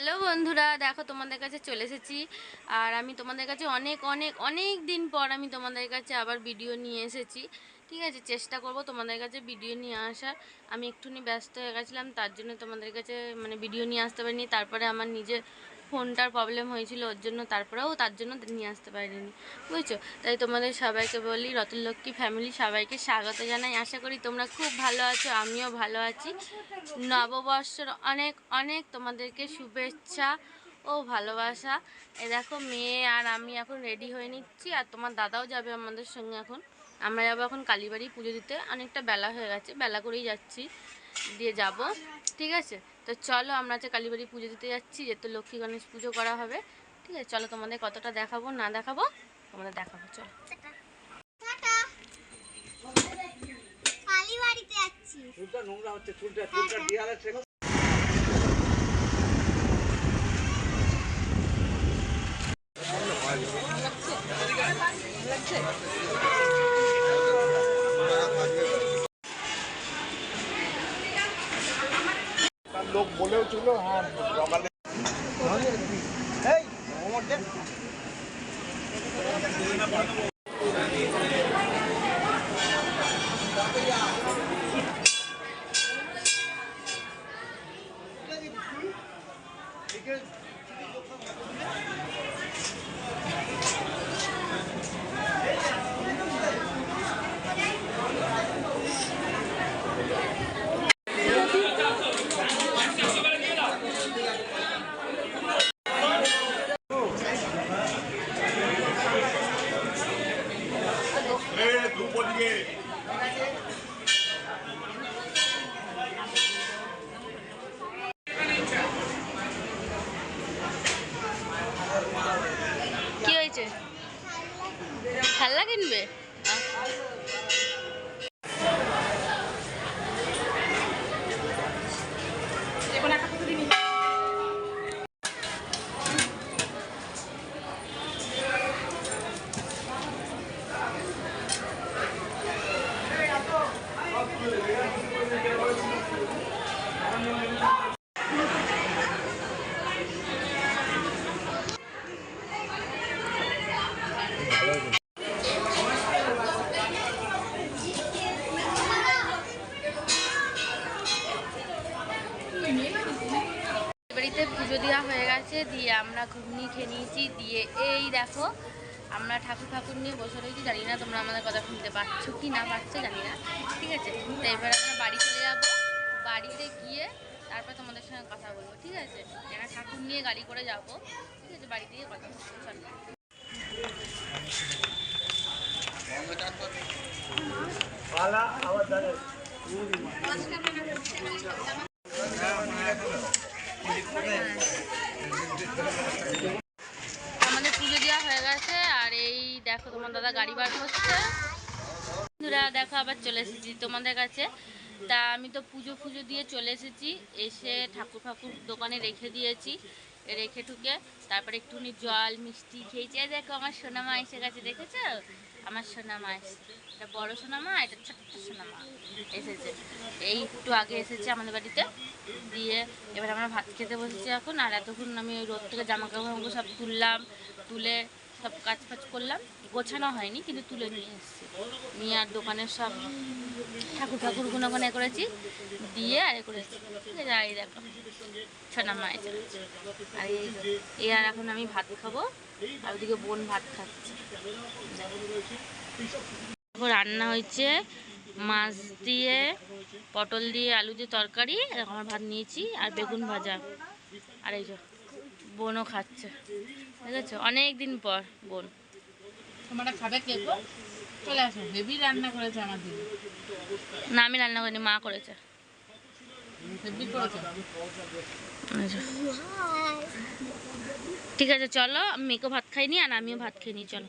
Hello বন্ধুরা, দেখো তোমাদের কাছে চলে এসেছি। আর আমি তোমাদের কাছে অনেক অনেক অনেক দিন পর আমি তোমাদের কাছে আবার ভিডিও নিয়ে এসেছি। ঠিক আছে, চেষ্টা করব তোমাদের কাছে ভিডিও নিয়ে আসার। আমি একটুখানি ব্যস্ত হয়ে গেছিলাম, তার জন্য তোমাদের কাছে মানে ভিডিও নিয়ে আসতে পারিনি। তারপরে আমার নিজের ফোনটার প্রবলেম হয়েছিল ওর জন্য, তারপরেও তার জন্য নিয়ে আসতে পারিনি, বুঝছ? তাই তোমাদের সবাইকে বলি রতনলক্ষ্মী ফ্যামিলি সবাইকে স্বাগত জানাই। আশা করি তোমরা খুব ভালো আছো, আমিও ভালো আছি। নববর্ষের অনেক অনেক তোমাদেরকে শুভেচ্ছা ও ভালোবাসা। এ দেখো, মেয়ে আর আমি এখন রেডি হয়ে নিচ্ছি, আর তোমার দাদাও যাবে আমাদের সঙ্গে এখন। আমরা যাব এখন কালীবাড়ি পুজো দিতে, অনেকটা বেলা হয়ে গেছে, বেলা করেই যাচ্ছি। দিয়ে যাব ঠিক আছে? তো চলো আমরা যে কালীবাড়ি পুজো দিতে যাচ্ছি যেহেতু লক্ষ্মী গণেশ পুজো করা হবে ঠিক আছে? চলো তোমাদের কতটা দেখাবো না দেখাবো তোমাদের দেখাবো চলো। যাচ্ছি। চুলটা নোংরা হচ্ছে চুলটা চুলটা দেয়ালে লোক বলেও ছিল হ্যাঁ সকালে এই ওমর দে। কি হয়েছে খেলনা কিনবে বাড়িতে পুজো দেওয়া হয়ে গেছে দিয়ে আমরা ঘুগনি খেয়ে নিয়েছি দিয়ে এই দেখো আমরা ঠাকুর ঠাকুর নিয়ে বসে রয়েছি জানি না তোমরা আমাদের কথা শুনতে পাচ্ছ কি না পাচ্ছ জানি না ঠিক আছে? তো এবার আমরা বাড়ি চলে যাব বাড়িতে গিয়ে তারপর তোমাদের সঙ্গে কথা বলব ঠিক আছে? এরা ঠাকুর নিয়ে গাড়ি করে যাব ঠিক আছে বাড়িতে গিয়ে কথা বলব চলো। আবার। আমাদের পুজো দেওয়া হয়ে গেছে, আর এই দেখো তোমার দাদা গাড়ি বার করছে। বন্ধুরা, দেখো আবার চলে এসেছি তোমাদের কাছে। তা আমি তো পুজো ফুজো দিয়ে চলে এসেছি, এসে ঠাকুর ফাকুর দোকানে রেখে দিয়েছি। রেখে ঠুকে তারপরে একটুখানি জল, মিষ্টি খেয়েছি। দেখো আমার সোনামা এসে গেছে, দেখেছ? আমার সোনামা এসেছে। এটা বড় সোনামা, এটা ছোট্ট সোনামা এসেছে। এই একটু আগে এসেছে আমাদের বাড়িতে। দিয়ে এবার আমরা ভাত খেতে বসেছি এখন। আর এতক্ষণ আমি ওই রোদ থেকে জামা কাপড় সব তুললাম, তুলে সব কাজ ফাজ করলাম। গোছানো হয়নি, কিন্তু তুলে নিয়ে এসেছি। নিয়ে আর দোকানের সব ঠাকুর ঠাকুর গুণগানে করেছি। দিয়ে আর এ করেছি। এই দেখো, ছানা মা এসে আর এই আর এখন আমি ভাত খাব। আর ওদিকে বোন ভাত খাচ্ছে। রান্না হয়েছে মাছ দিয়ে, পটল দিয়ে, আলু দিয়ে তরকারি। আমার ভাত নিয়েছি, আর বেগুন ভাজা। আর এই বোনও খাচ্ছে। ঠিক আছে অনেক দিন পর বোন। তোমরা খাবে কে চলে আসো। হেভি রান্না করেছে আমার দিদি। না আমি রান্না করিনি মা করেছে। যে। ঠিক আছে চলো মেয়েকে ভাত খাইনি আর আমিও ভাত খেয়ে নিই চলো।